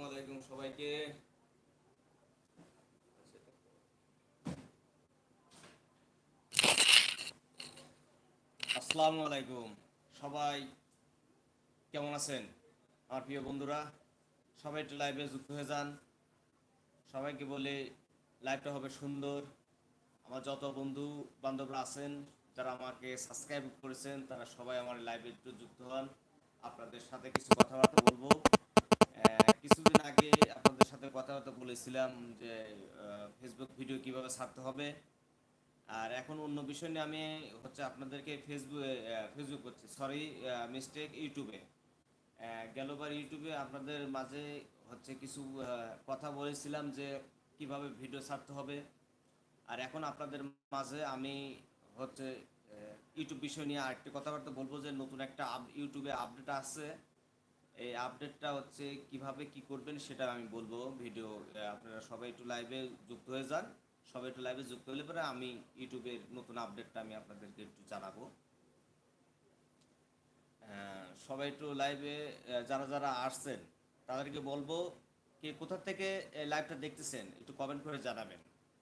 আসসালামু আলাইকুম সবাইকে। আসসালামু আলাইকুম সবাই, কেমন আছেন? আমার প্রিয় বন্ধুরা, সবাই একটু লাইভে যুক্ত হয়ে যান। সবাইকে বলে লাইভটা হবে সুন্দর। আমার যত বন্ধু বান্ধবরা আছেন, যারা আমাকে সাবস্ক্রাইব করেছেন, তারা সবাই আমার লাইভে একটু যুক্ত হন। আপনাদের সাথে কিছু কথাবার্তা বলব। কিছুদিন আগে আপনাদের সাথে কথাবার্তা বলেছিলাম যে ফেসবুক ভিডিও কীভাবে ছাড়তে হবে। আর এখন অন্য বিষয় নিয়ে আমি হচ্ছে আপনাদেরকে ফেসবুক ফেসবুক করছি। সরি মিস্টেক ইউটিউবে গেলবার ইউটিউবে আপনাদের মাঝে হচ্ছে কিছু কথা বলেছিলাম যে, কীভাবে ভিডিও ছাড়তে হবে। আর এখন আপনাদের মাঝে আমি হচ্ছে ইউটিউব বিষয় নিয়ে আরেকটি কথাবার্তা বলব যে, নতুন একটা ইউটিউবে আপডেট আসছে। এই আপডেটটা হচ্ছে কীভাবে কি করবেন সেটা আমি বলব। ভিডিও আপনারা সবাই একটু লাইভে যুক্ত হয়ে যান। সবাই একটু লাইভে যুক্ত হলে পরে আমি ইউটিউবের নতুন আপডেটটা আমি আপনাদেরকে একটু জানাব। সবাই একটু লাইভে যারা যারা আসছেন, তাদেরকে বলব কে কোথা থেকে লাইভটা দেখতেছেন, একটু কমেন্ট করে জানাবেন।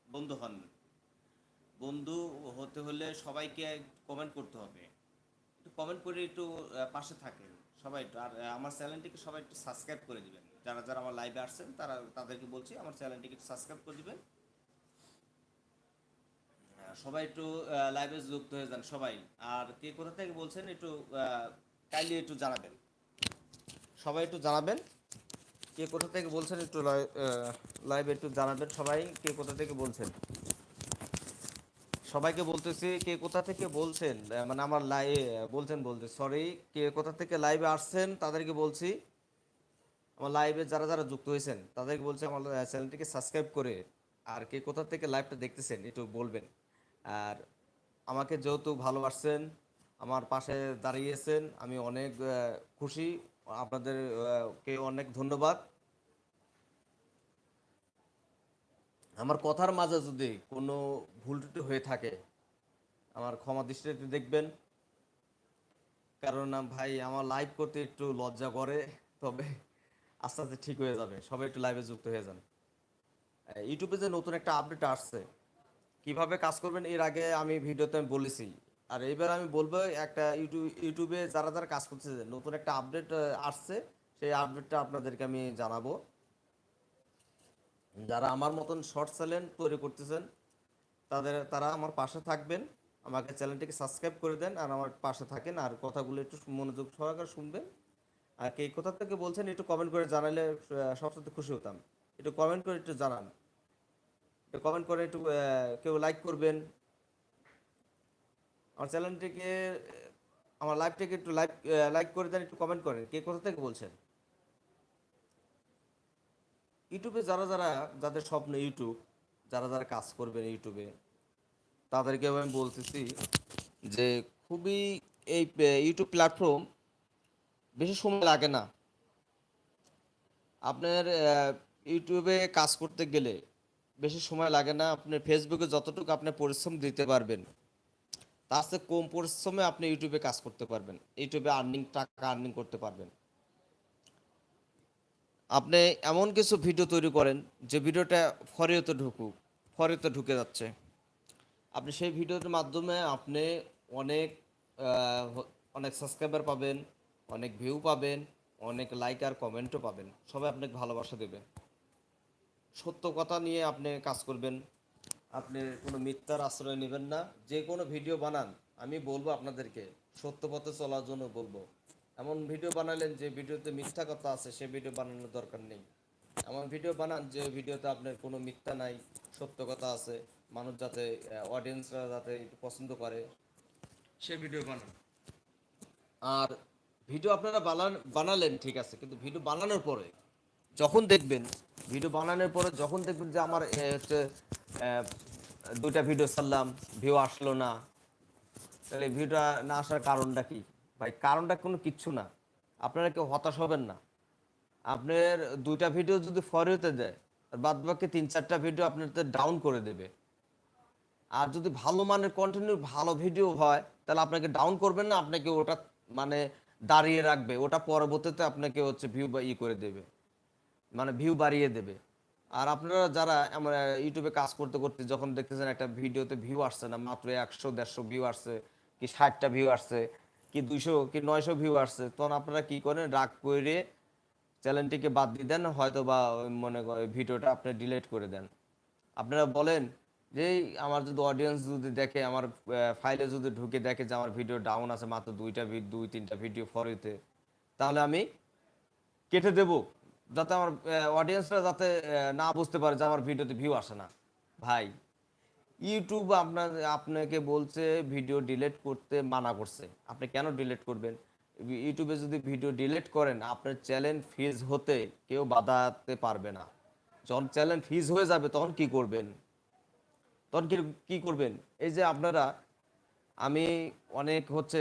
বন্ধু হন। বন্ধু হতে হলে সবাইকে কমেন্ট করতে হবে। একটু কমেন্ট করে একটু পাশে থাকেন। সবাই একটু, আর আমার চ্যানেলটিকে সবাই একটু সাবস্ক্রাইব করে দিবেন। যারা যারা আমার লাইভে আসছেন, তারা, তাদেরকে বলছি, আমার চ্যানেলটিকে একটু সাবস্ক্রাইব করে দিবেন। সবাই একটু লাইভে যুক্ত হয়ে যান সবাই। আর কে কোথা থেকে বলছেন, একটু কাইন্ডলি একটু জানাবেন। সবাই একটু জানাবেন। কে কোথা থেকে বলছেন, একটু লাইভে একটু জানাবেন সবাই। কে কোথা থেকে বলছেন? সবাইকে বলতেছি, কে কোথা থেকে বলছেন? মানে আমার লাই বলছেন বলতে সরি কে কোথা থেকে লাইভে আসছেন তাদেরকে বলছি। আমার লাইভে যারা যারা যুক্ত হয়েছেন, তাদেরকে বলছি আমার চ্যানেলটিকে সাবস্ক্রাইব করে, আর কে কোথা থেকে লাইভটা দেখতেছেন একটু বলবেন। আর আমাকে যেহেতু ভালোবাসছেন, আমার পাশে দাঁড়িয়েছেন, আমি অনেক খুশি। আপনাদের কে অনেক ধন্যবাদ। আমার কথার মাঝে যদি কোনো ভুল ত্রুটি হয়ে থাকে, আমার ক্ষমা দৃষ্টিতে দেখবেন। কারণ ভাই, আমার লাইভ করতে একটু লজ্জা করে, তবে আস্তে আস্তে ঠিক হয়ে যাবে। সবাই একটু লাইভে যুক্ত হয়ে যান। ইউটিউবে যে নতুন একটা আপডেট আসছে, কীভাবে কাজ করবেন এর আগে আমি ভিডিওতে আমি বলেছি। আর এবার আমি বলব, একটা ইউটিউব ইউটিউবে যারা যারা কাজ করতেছে, নতুন একটা আপডেট আসছে, সেই আপডেটটা আপনাদেরকে আমি জানাব। যারা আমার মতন শর্ট চ্যানেল তৈরি করতেছেন, তাদের, তারা আমার পাশে থাকবেন, আমাকে চ্যানেলটিকে সাবস্ক্রাইব করে দেন আর আমার পাশে থাকেন আর কথাগুলো একটু মনোযোগ সহকারে শুনবেন। আর কে কোথা থেকে বলছেন একটু কমেন্ট করে জানালে সবচেয়ে খুশি হতাম। একটু কমেন্ট করে একটু জানান। একটু কমেন্ট করে একটু কেউ লাইক করবেন। আমার চ্যানেলটিকে আমার লাইভটিকে একটু লাইক লাইক করে দেন, একটু কমেন্ট করেন। কে কোথা থেকে বলছেন? ইউটিউবে যারা যারা, যাদের স্বপ্ন ইউটিউব, যারা যারা কাজ করবেন ইউটিউবে, তাদেরকে আমি বলতেছি যে খুবই এই ইউটিউব প্ল্যাটফর্ম বেশি সময় লাগে না। আপনার ইউটিউবে কাজ করতে গেলে বেশি সময় লাগে না, আপনি ফেসবুকে যতটুকু আপনি পরিশ্রম দিতে পারবেন, তার চেয়ে কম পরিশ্রমে আপনি ইউটিউবে কাজ করতে পারবেন। ইউটিউবে আর্নিং টাকা আর্নিং করতে পারবেন। আপনি এমন কিছু ভিডিও তৈরি করেন যে ভিডিওটা ফরিয়তে ঢুকুক ফরিয়তে ঢুকে যাচ্ছে। আপনি সেই ভিডিওর মাধ্যমে আপনি অনেক অনেক সাবস্ক্রাইবার পাবেন, অনেক ভিউ পাবেন, অনেক লাইক আর কমেন্টও পাবেন। সবাই আপনাকে ভালোবাসা দেবে। সত্য কথা নিয়ে আপনি কাজ করবেন। আপনি কোনো মিথ্যার আশ্রয় নেবেন না। যে কোনো ভিডিও বানান, আমি বলব আপনাদেরকে। সত্য পথে চলার জন্য বলব। এমন ভিডিও বানালেন যে ভিডিওতে মিথ্যা কথা আছে, সে ভিডিও বানানোর দরকার নেই। এমন ভিডিও বানান যে ভিডিওতে আপনার কোনো মিথ্যা নাই, সত্য কথা আছে, মানুষ যাতে অডিয়েন্সরা যাতে পছন্দ করে, সে ভিডিও বানান। আর ভিডিও আপনারা বানান, বানালেন, ঠিক আছে, কিন্তু ভিডিও বানানোর পরে যখন দেখবেন, ভিডিও বানানোর পরে যখন দেখবেন যে আমার হচ্ছে দুইটা ভিডিও ছাড়লাম, ভিউ আসলো না, তাহলে ভিডিওটা না আসার কারণটা কি? ভাই, কারণটা কোনো কিচ্ছু না। আপনারা কেউ হতাশ হবেন না। আপনার দুইটা ভিডিও যদি ফরিতে দেয় আর বাদ বাকি তিন চারটা ভিডিও আপনাদের ডাউন করে দেবে। আর যদি ভালো মানের কন্টিনিউ ভালো ভিডিও হয়, তাহলে আপনাকে ডাউন করবেন না, আপনাকে ওটা মানে দাঁড়িয়ে রাখবে। ওটা পরবর্তীতে আপনাকে হচ্ছে ভিউ বা ই করে দেবে। মানে ভিউ বাড়িয়ে দেবে। আর আপনারা যারা আমরা ইউটিউবে কাজ করতে করতে যখন দেখতেছেন একটা ভিডিওতে ভিউ আসছে না, মাত্র একশো, দেড়শো ভিউ আসছে, কি ষাটটা ভিউ আসছে কি দুইশো, কি নয়শো ভিউ আসছে, তখন আপনারা কি করেন? রাগ করে চ্যানেলটিকে বাদ দিয়ে দেন হয়তো বা মনে করে ভিডিওটা আপনি ডিলিট করে দেন। আপনারা বলেন যে আমার যদি অডিয়েন্স যদি দেখে, আমার ফাইলে যদি ঢুকে দেখে যে আমার ভিডিও ডাউন আছে মাত্র দুইটা দুই, তিনটা ভিডিও ফরিতে তাহলে আমি কেটে দেব। যাতে আমার অডিয়েন্সরা যাতে না বুঝতে পারে যে আমার ভিডিওতে ভিউ আসে না। ভাই ইউটিউব আপনার, আপনাকে বলছে ভিডিও ডিলিট করতে মানা করছে। আপনি কেন ডিলেট করবেন? ইউটিউবে যদি ভিডিও ডিলিট করেন, আপনার চ্যানেল ফিজ হতে কেউ বাধাতে পারবে না। যখন চ্যানেল ফিজ হয়ে যাবে, তখন কি করবেন? তখন কি কি করবেন? এই যে আপনারা, আমি অনেক হচ্ছে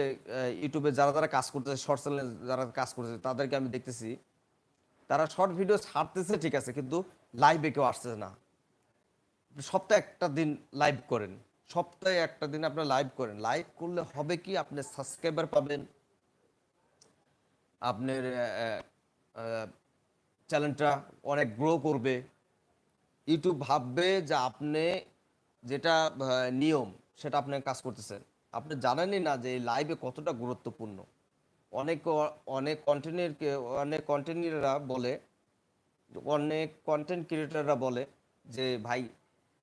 ইউটিউবে যারা যারা কাজ করতেছে শর্ট চ্যানেলে যারা কাজ করতেছে, তাদেরকে আমি দেখতেছি, তারা শর্ট ভিডিও ছাড়তেছে, ঠিক আছে, কিন্তু লাইভে কেউ আসতেছে না। সপ্তাহে একটা দিন লাইভ করেন। সপ্তাহে একটা দিন আপনার লাইভ করেন। লাইভ করলে হবে কি? আপনি সাবস্ক্রাইবার পাবেন। আপনার চ্যানেলটা অনেক গ্রো করবে। ইউটিউব ভাববে যে আপনি যেটা নিয়ম, সেটা আপনি কাজ করতেছেন আপনি জানেনই না যে এই লাইভে কতটা গুরুত্বপূর্ণ। অনেক অনেক কন্টেন্টের অনেক কন্টেন্টেরা বলে, অনেক কন্টেন্ট ক্রিয়েটাররা বলে যে, ভাই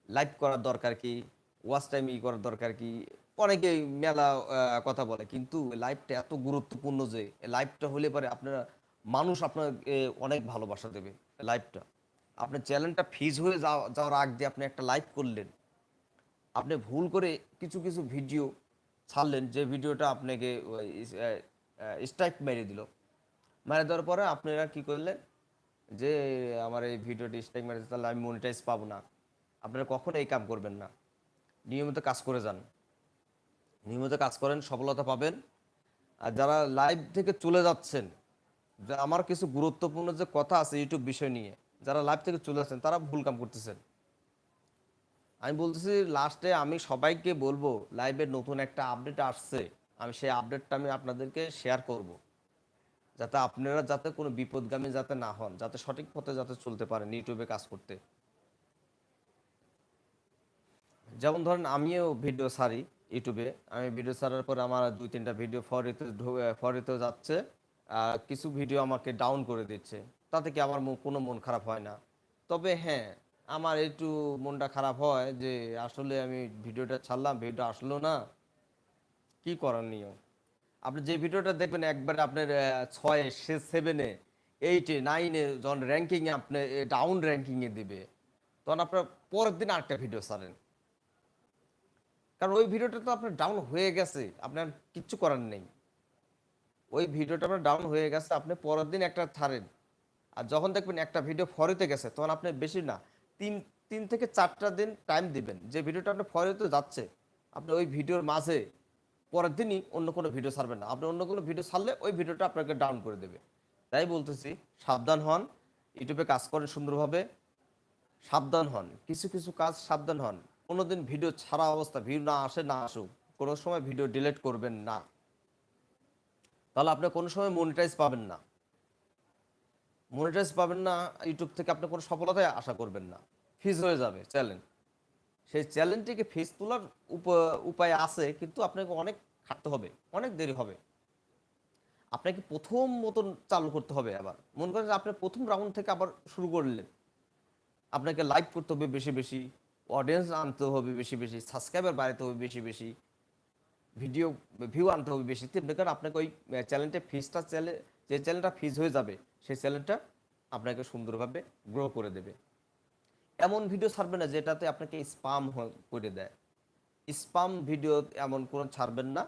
লাইভ করার দরকার কি? ওয়াচ টাইম ই করার দরকার কি? অনেকেই মেলা কথা বলে, কিন্তু লাইভটা এত গুরুত্বপূর্ণ যে লাইভটা হলে পরে আপনারা, মানুষ আপনার অনেক ভালোবাসা দেবে লাইভটা আপনার চ্যানেলটা ফিজ হয়ে যাওয়া যাওয়ার আগ দিয়ে আপনি একটা লাইভ করলেন। আপনি ভুল করে কিছু কিছু ভিডিও ছাড়লেন, যে ভিডিওটা আপনাকে স্ট্রাইক মেরে দিল। মেরে দেওয়ার পরে আপনারা কি করলেন? যে, আমার এই ভিডিওটি স্ট্রাইক মেরেছে তাহলে আমি মনিটাইজ পাবো না। আপনারা কখনো এই কাম করবেন না। নিয়মিত কাজ করে যান। নিয়মিত কাজ করেন, সফলতা পাবেন। আর যারা লাইভ থেকে চলে যাচ্ছেন, যে আমার কিছু গুরুত্বপূর্ণ যে কথা আছে ইউটিউব বিষয় নিয়ে, যারা লাইভ থেকে চলে যাচ্ছেন, তারা ভুল কাম করতেছেন। আমি বলতেছি লাস্টে আমি সবাইকে বলব লাইভের নতুন একটা আপডেট আসছে, আমি সেই আপডেটটা আমি আপনাদেরকে শেয়ার করব। যাতে আপনারা যাতে কোনো বিপদগামী যাতে না হন, যাতে সঠিক পথে যাতে চলতে পারেন ইউটিউবে কাজ করতে। যেমন ধরেন আমিও ভিডিও সারি ইউটিউবে আমি ভিডিও ছাড়ার পর আমার দুই, তিনটা ভিডিও ফরিতে ফরিতে যাচ্ছে। আর কিছু ভিডিও আমাকে ডাউন করে দিচ্ছে। তাতে কি আমার কোনো মন খারাপ হয় না? তবে হ্যাঁ আমার একটু মনটা খারাপ হয় যে আসলে আমি ভিডিওটা ছাড়লাম ভিডিও আসলো না। কি করার নিয়ম? আপনি যে ভিডিওটা দেখবেন একবার আপনার ছয়ে সে সেভেনে এইটে নাইনে যখন র্যাঙ্কিংয়ে আপনি ডাউন র্যাঙ্কিংয়ে দিবে, তখন আপনার পরের দিন আরেকটা ভিডিও ছাড়েন কারণ ওই ভিডিওটা তো আপনার ডাউন হয়ে গেছে। আপনার কিচ্ছু করার নেই। ওই ভিডিওটা আপনার ডাউন হয়ে গেছে, আপনি পরের দিন একটা ছাড়েন। আর যখন দেখবেন একটা ভিডিও ফরেতে গেছে, তখন আপনি বেশি না, তিন তিন থেকে চারটা দিন টাইম দিবেন। যে ভিডিওটা আপনার ফরেতে যাচ্ছে, আপনি ওই ভিডিওর মাঝে পরের দিনই অন্য কোনো ভিডিও ছাড়বেন না। আপনি অন্য কোনো ভিডিও ছাড়লে ওই ভিডিওটা আপনাকে ডাউন করে দেবে। তাই বলতেছি, সাবধান হন, ইউটিউবে কাজ করেন সুন্দরভাবে। সাবধান হন, কিছু কিছু কাজ সাবধান হন। কোনোদিন ভিডিও ছাড়া অবস্থা, ভিউ না আসে, না আসুক, কোনো সময় ভিডিও ডিলিট করবেন না। তাহলে আপনি কোনো সময় মনিটাইজ পাবেন না। মনিটাইজ পাবেন না ইউটিউব থেকে আপনি কোনো সফলতায় আশা করবেন না। ফিজ হয়ে যাবে চ্যালেঞ্জ সেই চ্যালেঞ্জটিকে ফিজ তোলার উপ- উপায় আছে, কিন্তু আপনাকে অনেক খাটতে হবে, অনেক দেরি হবে। আপনাকে প্রথম মতন চালু করতে হবে আবার। মনে করেন আপনি প্রথম রাউন্ড থেকে আবার শুরু করলেন। আপনাকে লাইভ করতে হবে বেশি বেশি। অডিয়েন্স আনতে হবে বেশি বেশি সাবস্ক্রাইবার বাড়াতে হবে বেশি বেশি ভিডিও ভিউ আনতে হবে বেশি। তেমনি কারণ আপনাকে ওই চ্যানেলটা ফিজটা চ্যানেল যে চ্যানেলটা ফিজ হয়ে যাবে, সেই চ্যানেলটা আপনাকে সুন্দরভাবে গ্রো করে দেবে। এমন ভিডিও ছাড়বেন না যেটাতে আপনাকে স্পাম করে দেয়। স্পাম ভিডিও এমন কোনো ছাড়বেন না,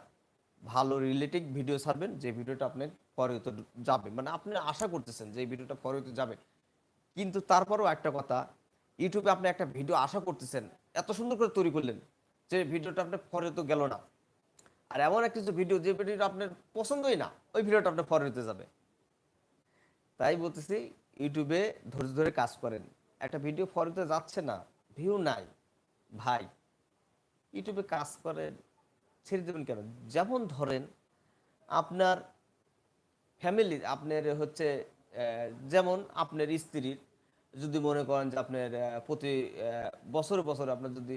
ভালো রিলেটিভ ভিডিও ছাড়বেন, যে ভিডিওটা আপনার ফরিতে যাবে। মানে আপনি আশা করতেছেন যে ভিডিওটা ফরিতে যাবে। কিন্তু তারপরেও একটা কথা ইউটিউবে আপনি একটা ভিডিও আশা করতেছেন, এত সুন্দর করে তৈরি করলেন যে ভিডিওটা আপনার ফরে তো গেল না। আর এমন একটা কিছু ভিডিও, যে ভিডিওটা আপনার পছন্দই না, ওই ভিডিওটা আপনার ফরিতে যাবে। তাই বলতেছি, ইউটিউবে ধৈর্য ধরে কাজ করেন। একটা ভিডিও ফরিতে যাচ্ছে না, ভিউ নাই। ভাই, ইউটিউবে কাজ করেন, ছেড়ে দেবেন কেন? যেমন ধরেন, আপনার ফ্যামিলির আপনার হচ্ছে যেমন আপনার স্ত্রীর যদি মনে করেন যে আপনার প্রতি বছরে বছরে আপনার যদি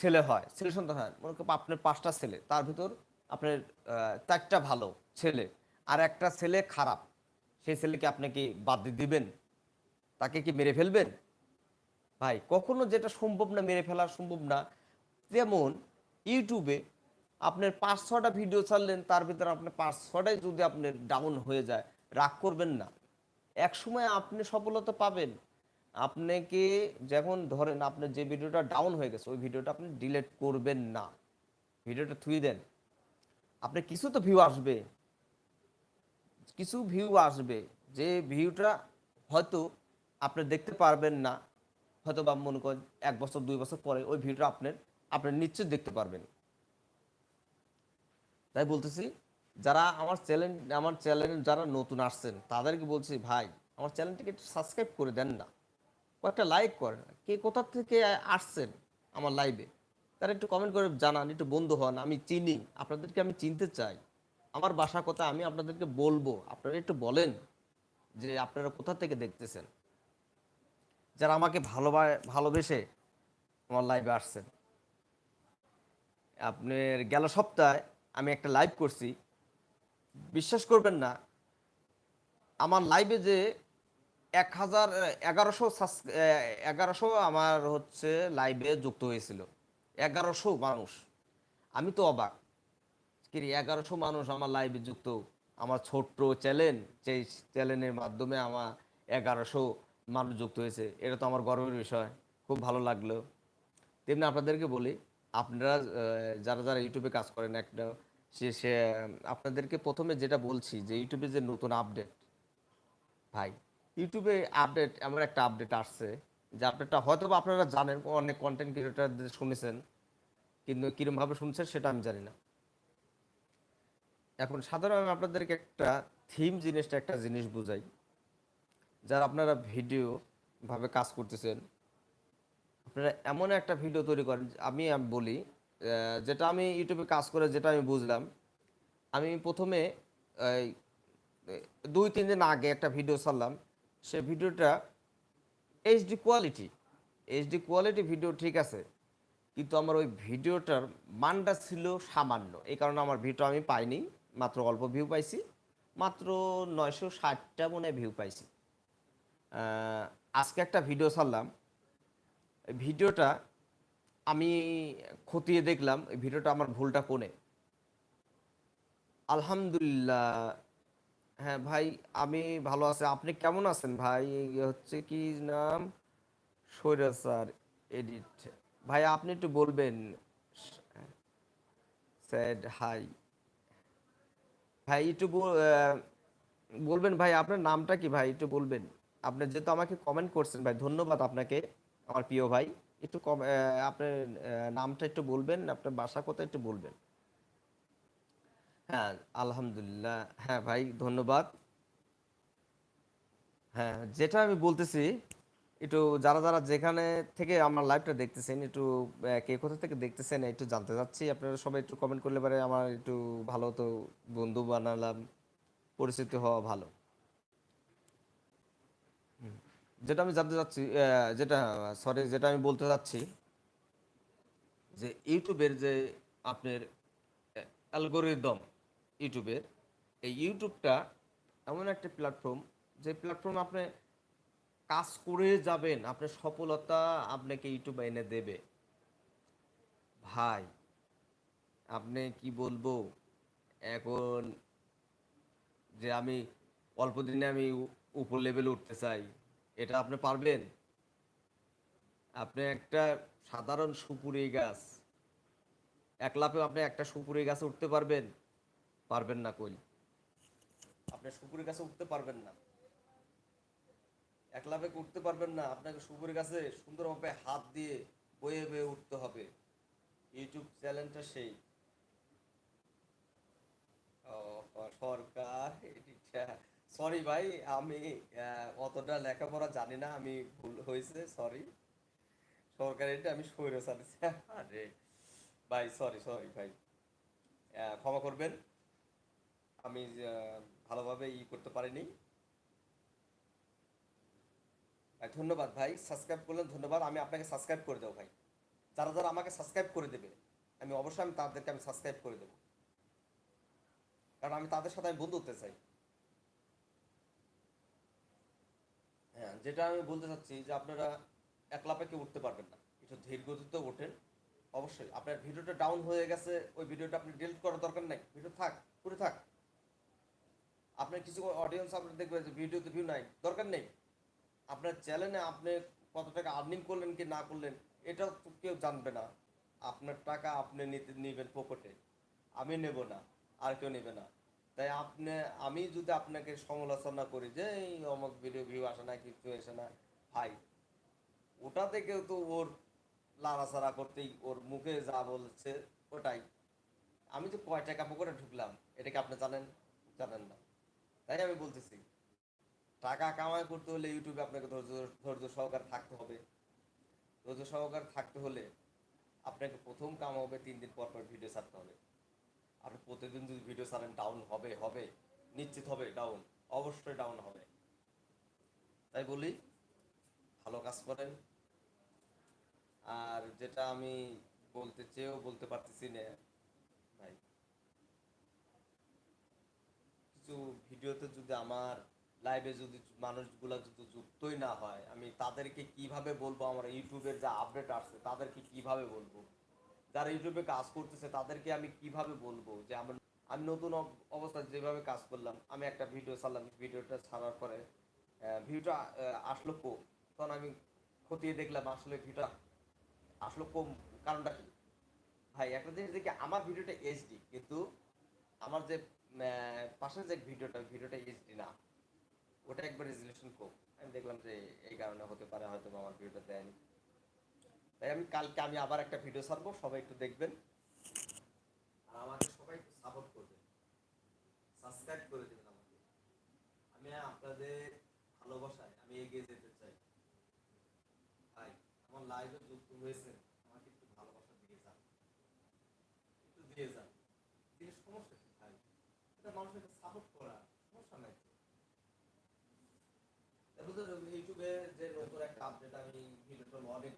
ছেলে হয়, ছেলে সন্তান হয়, মনে করেন আপনার পাঁচটা ছেলে, তার ভিতর আপনার চারটা ভালো ছেলে আর একটা ছেলে খারাপ, সেই ছেলেকে আপনি কি বাদ দিয়ে দিবেন? তাকে কি মেরে ফেলবেন? ভাই, কখনো যেটা সম্ভব না, মেরে ফেলা সম্ভব না। যেমন ইউটিউবে আপনার পাঁচ ছটা ভিডিও ছাড়লেন, তার ভিতরে আপনার পাঁচ ছটাই যদি আপনার ডাউন হয়ে যায়, রাগ করবেন না। এক সময় আপনি সফলতা পাবেন। আপনাকে যখন ধরেন আপনার যে ভিডিওটা ডাউন হয়ে গেছে, ওই ভিডিওটা আপনি ডিলিট করবেন না। ভিডিওটা থুই দেন। আপনি কিছু তো ভিউ আসবে। কিছু ভিউ আসবে। যে ভিউটা হয়তো আপনি দেখতে পারবেন না, হয়তো বা মনে করেন এক বছর, দুই বছর পরে ওই ভিডিওটা আপনার আপনি নিশ্চয় দেখতে পারবেন। তাই বলতেছি যারা আমার চ্যানেল আমার চ্যানেল যারা নতুন আসছেন, তাদেরকে বলছি, ভাই, আমার চ্যানেলটিকে একটু সাবস্ক্রাইব করে দেন না। কয়েকটা লাইক করেন। কে কোথা থেকে আসছেন আমার লাইভে তারা একটু কমেন্ট করে জানান, একটু বন্ধু হন, আমি চিনি, আপনাদেরকে আমি চিনতে চাই। আমার বাসা কথা আমি আপনাদেরকে বলব, আপনারা একটু বলেন যে আপনারা কোথা থেকে দেখতেছেন? যারা আমাকে ভালোবা, ভালোবেসে আমার লাইভে আসছেন। আপনার গেল সপ্তাহে আমি একটা লাইভ করছি। বিশ্বাস করবেন না আমার লাইভে যে এক হাজার এগারোশো এগারোশো আমার হচ্ছে লাইভে যুক্ত হয়েছিল। এগারোশো মানুষ। আমি তো অবাক কি রে, এগারোশো মানুষ আমার লাইভে যুক্ত। আমার ছোট্ট চ্যানেল সেই চ্যানেলের মাধ্যমে আমার এগারোশো মানুষ যুক্ত হয়েছে এটা তো আমার গর্বের বিষয় খুব ভালো লাগল। তেমনি আপনাদেরকে বলি আপনারা যারা যারা ইউটিউবে কাজ করেন একটা সে সে, আপনাদেরকে প্রথমে যেটা বলছি যে ইউটিউবে যে নতুন আপডেট, ভাই, ইউটিউবে আপডেট, এমন একটা আপডেট আসছে যে আপডেটটা হয়তো আপনারা জানেন, অনেক কন্টেন্ট ক্রিয়েটার শুনেছেন, কিন্তু কিরমভাবে শুনছেন সেটা আমি জানি না। এখন সাধারণ আপনাদেরকে একটা থিম জিনিসটা, একটা জিনিস বুঝাই। যার আপনারা ভিডিও ভাবে কাজ করতেছেন, আপনারা এমন একটা ভিডিও তৈরি করেন, আমি বলি যেটা আমি ইউটিউবে কাজ করে যেটা আমি বুঝলাম, আমি প্রথমে দুই, তিন দিন আগে একটা ভিডিও ছাড়লাম। সে ভিডিওটা HD quality HD quality video ঠিক আছে, কিন্তু আমার ওই ভিডিওটার মানটা ছিল সামান্য। এই কারণে আমার ভিডিও আমি পাইনি, মাত্র অল্প ভিউ পাইছি, মাত্র নয়শো ষাটটা মনে ভিউ পাইছি। আজকে একটা ভিডিও ছাড়লাম। ভিডিওটা আমি খতিয়ে দেখলাম, এই ভিডিওটা আমার ভুলটা কোনে আলহামদুলিল্লাহ। হ্যাঁ ভাই, আমি ভালো আছি। আপনি কেমন আছেন ভাই? হচ্ছে কি নাম? Sir, edit. ভাই, আপনি একটু বলবেন। স্যাড হাই। ভাই, একটু বলবেন ভাই, আপনার নামটা কি ভাই? একটু বলবেন। আপনি যেহেতু আমাকে কমেন্ট করছেন ভাই, ধন্যবাদ আপনাকে, আমার প্রিয় ভাই। একটু কম আপনার নামটা একটু বলবেন, আপনার বাসা কোথায় একটু বলবেন। হ্যাঁ আলহামদুলিল্লাহ। হ্যাঁ ভাই, ধন্যবাদ। হ্যাঁ যেটা আমি বলতেছি, একটু যারা যারা যেখানে থেকে আমার লাইভটা দেখতেছেন, একটু কে কোথা থেকে দেখতেছেন, একটু জানতে চাচ্ছি, আপনারা সবাই একটু কমেন্ট করলে পারে আমার একটু ভালো তো বন্ধু বানালাম, পরিচিত হওয়া ভালো। যেটা আমি জানতে চাচ্ছি যেটা সরি যেটা আমি বলতে চাচ্ছি, যে ইউটিউবের যে আপনার অ্যালগোরিদম ইউটিউবের, এই ইউটিউবটা এমন একটা প্ল্যাটফর্ম যে প্ল্যাটফর্ম আপনি কাজ করে যাবেন, আপনার সফলতা আপনাকে ইউটিউব এনে দেবে। ভাই, আপনি কি বলব? এখন যে আমি অল্প দিনে আমি উপর লেভেলে উঠতে চাই। এটা আপনি পারবেন। আপনি একটা সাধারণ সুপুরি গাছ, এক লাফে আপনি একটা সুপুরি গাছে উঠতে পারবেন। পারবেন না কই। আপনি সুপুরি গাছে উঠতে পারবেন না। এক লাফে উঠতে পারবেন না। আপনাকে সুপুরি গাছে সুন্দরভাবে হাত দিয়ে বয়ে বয়ে উঠতে হবে। ইউটিউব চ্যানেলটা সেই। সরকার সরি ভাই, আমি অতটা লেখাপড়া জানি না, আমি ভুল হয়েছে সরি সরকার এটা আমি সৈর আরে, ভাই সরি সরি ভাই। ক্ষমা করবেন। আমি ভালোভাবে ই করতে পারিনি। ধন্যবাদ ভাই সাবস্ক্রাইব করলেন, ধন্যবাদ। আমি আপনাকে সাবস্ক্রাইব করে দেবো ভাই। যারা যারা আমাকে সাবস্ক্রাইব করে দেবে, আমি অবশ্যই আমি তাদেরকে আমি সাবস্ক্রাইব করে দেবো। কারণ আমি তাদের সাথে আমি বন্ধু হতে চাই। হ্যাঁ যেটা আমি বলতে চাচ্ছি যে আপনারা একলা পেকে উঠতে পারবেন না। একটু ধীর গতিতে ওঠেন অবশ্যই, আপনার ভিডিওটা ডাউন হয়ে গেছে, ওই ভিডিওটা আপনি ডিলিট করার দরকার নাই। ভিডিও থাক, পুরো থাক। আপনার কিছু অডিয়েন্স আপনার দেখবে যে ভিডিওতে ভিউ নাই, দরকার নেই। আপনার চ্যানেলে আপনি কত টাকা আর্নিং করলেন কি না করলেন এটাও তো কেউ জানবে না। আপনার টাকা আপনি নিতে নেবেন পকেটে আমি নেব না, আর কেউ নেবে না। তাই আপনি, আমি যদি আপনাকে সমালোচনা করি যে, এই অমুক ভিডিও ভিউ আসে না কিছু আসে না। ভাই, ওটা থেকেও তো ওর লাড়াচাড়া করতেই, ওর মুখে যা বলছে, ওটাই। আমি তো কয় টাকা পকেটে ঢুকলাম, এটা কি আপনি জানেন? জানেন না। তাই আমি বলতেছি, টাকা কামাই করতে হলে ইউটিউবে আপনাকে ধৈর্য ধৈর্য সহকারে থাকতে হবে। ধৈর্য সহকারে থাকতে হলে আপনাকে প্রথম কাম হবে তিন দিন পর পর ভিডিও ছাড়তে হবে। আপনি প্রতিদিন যদি ভিডিও ছাড়েন ডাউন হবে হবে, নিশ্চিত হবে ডাউন অবশ্যই ডাউন হবে। তাই বলি, ভালো কাজ করেন। আর যেটা আমি বলতে চেয়েও বলতে পারতেছি না, ভাই, কিছু ভিডিওতে যদি আমার লাইভে যদি মানুষগুলো যদি যুক্তই না হয়, আমি তাদেরকে কীভাবে বলব? আমার ইউটিউবের যা আপডেট আসছে, তাদেরকে কীভাবে বলব? যারা ইউটিউবে কাজ করতেছে, তাদেরকে আমি কীভাবে বলব যে আমার, আমি নতুন অব- অবস্থায় যেভাবে কাজ করলাম, আমি একটা ভিডিও ছাড়লাম ভিডিওটা ছাড়ার পরে ভিউটা আসলো কম তখন আমি খতিয়ে দেখলাম আসলে ভিউটা আসলো কম কারণটা কি? ভাই, একটা জিনিস দেখি, আমার ভিডিওটা এইচডি কিন্তু আমার যে পাশের যে ভিডিওটা ভিডিওটা এইচডি না, ওটা একবার রেজুলেশন কম আমি দেখলাম যে এই কারণে হতে পারে হয়তো আমার ভিডিওটা দেয়নি। তাই আমি কালকে আমি আবার একটা ভিডিও ছাড়বো, সবাই একটু দেখবেন। আর আমাকে সবাই একটু সাপোর্ট করবেন। সাবস্ক্রাইব করে দেবেন আমাকে। আমি আপনাদের ভালোবাসায় আমি এগিয়ে যেতে চাই। ভাই, আমার লাইভে যুক্ত হয়েছে আমাকে একটু ভালোবাসা দিয়ে যান একটু দিয়ে যান দিলে সমস্যা কি ভাই এটা মানুষকে সাপোর্ট করা সমস্যা নাই তো। তারপর তো ইউটিউবে যে নতুন একটা আপডেট আমি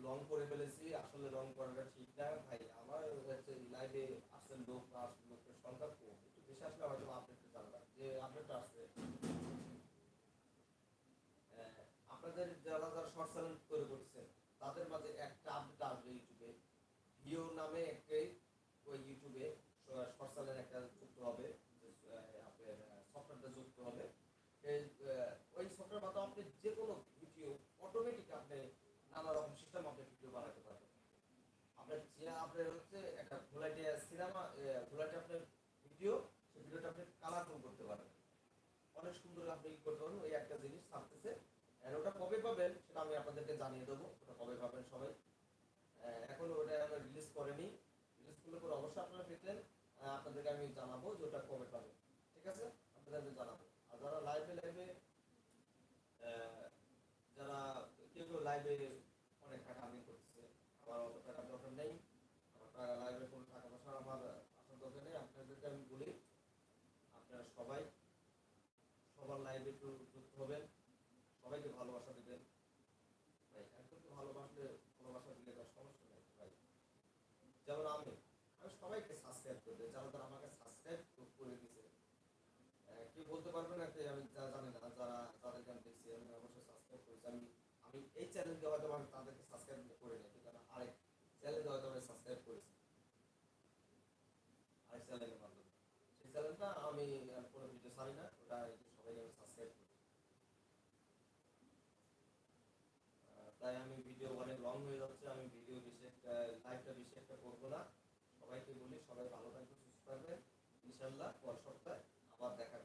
লং করে ফেলেছি, আসলে লং করাটা ঠিক না। ভাই, আমার হচ্ছে লাইভে আসলে লোক আসলে লোকের সংখ্যা কম। একটু বেশি আসলে হয়তো আপডেটটা জানলাম যে আপডেটটা আসছে আপনাদের যারা যারা শর্ট চ্যানেল তৈরি করছেন তাদের মাঝে একটা আপডেট আসবে ইউটিউবে। ভিও নামে একটাই ওই ইউটিউবে শর্ট চ্যানেল একটা যুক্ত হবে সফটওয়্যারটা যুক্ত হবে। ওই সফটওয়্যার মাধ্যমে আপনি যে কোনো ভিডিও অটোমেটিক আপনি নানা রকম সিস্টেম আপনি ভিডিও বানাতে পারবেন সিনেমা ভোলাইটি আপনার ভিডিও সেই ভিডিওটা আপনি কালারফুল করতে পারবেন অনেক সুন্দর আপনি একটা জিনিস কবে পাবেন সেটা আমি আপনাদেরকে জানিয়ে দেবো, ওটা কবে পাবেন সবাই। এখন ওটা আমরা রিলিজ করেনি। রিলিজ করলে অবশ্যই আপনারা পেতেন আপনাদেরকে আমি জানাব যে ওটা কবে পাবেন। ঠিক আছে? আপনাদের জানাব। আর যারা লাইভে লাইভে যারা কেউ লাইভে অনেক টাকা আর্নিং করতেছে আমার অত টাকা দরকার নেই আমার টাকা লাইভে কোনো টাকা পয়সা আমার আসার নেই আপনাদেরকে আমি বলি আপনারা সবাই সবার লাইভে একটু যুক্ত হবেন সবাইকে ভালোবাসা দেবেন। ভাই ভালোবাসলে ভালোবাসা দিলে তার সমস্যা নেই ভাই। যেমন আমি আমি সবাইকে সাবস্ক্রাইব করে দিই যারা যারা আমাকে সাবস্ক্রাইব করে আহ, কেউ বলতে পারবে না যে আমি যা জানি না যারা যাদেরকে আমি দেখছি আমি অবশ্যই সাবস্ক্রাইব করেছি। আমি আমি এই চ্যানেলকে হয়তো আমি তাদেরকে সাবস্ক্রাইব করে নিই কিন্তু আরেক চ্যানেলকে হয়তো আমি সাবস্ক্রাইব করেছি আরেক চ্যানেলের মাধ্যমে সেই চ্যানেলটা আমি আর কোনো ভিডিও ছাড়ি না ওটা সবাই আমি সাবস্ক্রাইব করি। তাই আমি ভিডিও অনেক লং হয়ে যাচ্ছে, আমি ভিডিও বেশি একটা লাইভটা বেশি একটা করব না। সবাইকে বলি, সবাই ভালো থাকবে সুস্থ থাকবে ইনশাল্লাহ পর সপ্তাহে আবার দেখা